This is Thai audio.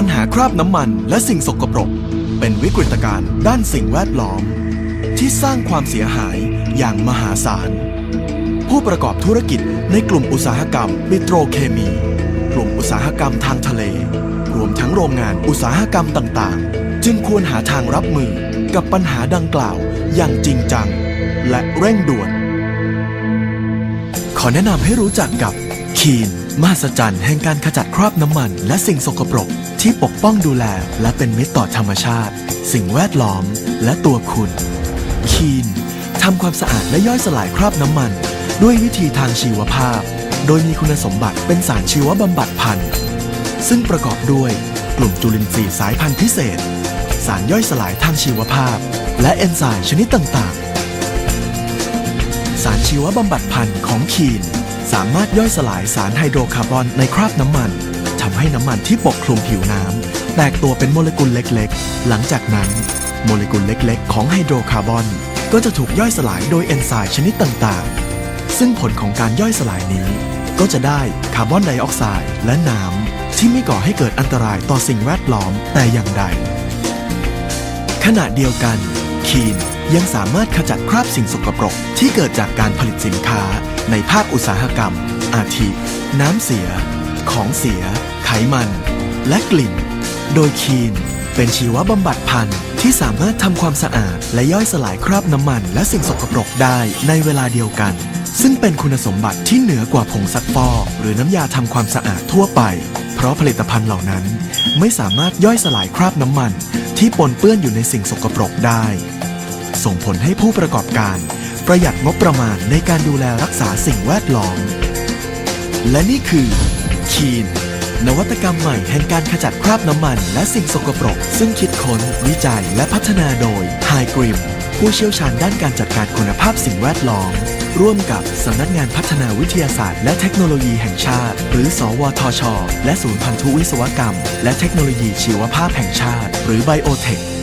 ปัญหาคราบน้ำมันและสิ่งสกปรก เป็นวิกฤตการณ์ด้านสิ่งแวดล้อม ที่สร้างความเสียหายอย่างมหาศาล ผู้ประกอบธุรกิจในกลุ่มอุตสาหกรรมปิโตรเคมี กลุ่มอุตสาหกรรมทางทะเล รวมทั้งโรงงานอุตสาหกรรมต่างๆ จึงควรหาทางรับมือกับปัญหาดังกล่าวอย่างจริงจัง และเร่งด่วน ขอแนะนำให้รู้จักกับคีน มหัศจรรย์แห่งการขจัดคราบน้ำมัน และสิ่งสกปรก ที่ปกป้องดูแล และเป็นมิตรต่อธรรมชาติ สิ่งแวดล้อม และตัวคุณคีนทำความสะอาดและย่อยสลายคราบน้ำมัน ด้วยวิธีทางชีวภาพ โดยมีคุณสมบัติเป็นสารชีวบำบัดพันธุ์ซึ่งประกอบด้วยกลุ่มจุลินทรีย์สายพันธุ์พิเศษ สารย่อยสลายทางชีวภาพ และเอนไซม์ชนิดต่างๆ สารชีวบำบัดพันธุ์ของคีน สามารถย่อยสลายสารไฮโดรคาร์บอนในคราบน้ำมันทำให้น้ำมันที่ปกคลุมผิวน้ำแตกตัวเป็นโมเลกุลเล็กๆ หลังจากนั้น โมเลกุลเล็กๆ ของไฮโดรคาร์บอนก็จะถูกย่อยสลายโดยเอนไซม์ชนิดต่างๆ ซึ่งผลของการย่อยสลายนี้ ก็จะได้คาร์บอนไดออกไซด์และน้ำที่ไม่ก่อให้เกิดอันตรายต่อสิ่งแวดล้อมแต่อย่างใด ขณะเดียวกัน คีนยังสามารถขจัดคราบสิ่งสกปรกที่เกิดจากการผลิตสินค้า ในภาคอุตสาหกรรม อาทิ น้ำเสีย ของเสีย ไขมัน และกลิ่น โดยคีน เป็นชีวบำบัดพันธุ์ที่สามารถทำความสะอาด และย่อยสลายคราบน้ำมัน และสิ่งสกปรกได้ในเวลาเดียวกัน ซึ่งเป็นคุณสมบัติที่เหนือกว่าผงซักฟอกหรือน้ำยาทำความสะอาดทั่วไป เพราะผลิตภัณฑ์เหล่านั้น ไม่สามารถย่อยสลายคราบน้ำมัน ที่ปนเปื้อนอยู่ในสิ่งสกปรกได้ ส่งผลให้ผู้ประกอบการ ประหยัดงบประมาณในการดูแลรักษาสิ่งแวดล้อม และนี่คือคีนนวัตกรรมใหม่แห่งการขจัดคราบน้ำมันและสิ่งสกปรก ซึ่งคิดค้น วิจัย และพัฒนาโดย High Grim ผู้เชี่ยวชาญด้านการจัดการคุณภาพสิ่งแวดล้อม ร่วมกับสำนักงานพัฒนาวิทยาศาสตร์ และเทคโนโลยีแห่งชาติ หรือ สวทช และศูนย์พันธุวิศวกรรม และเทคโนโลยีชีวภาพแห่งชาติ หรือ Biotech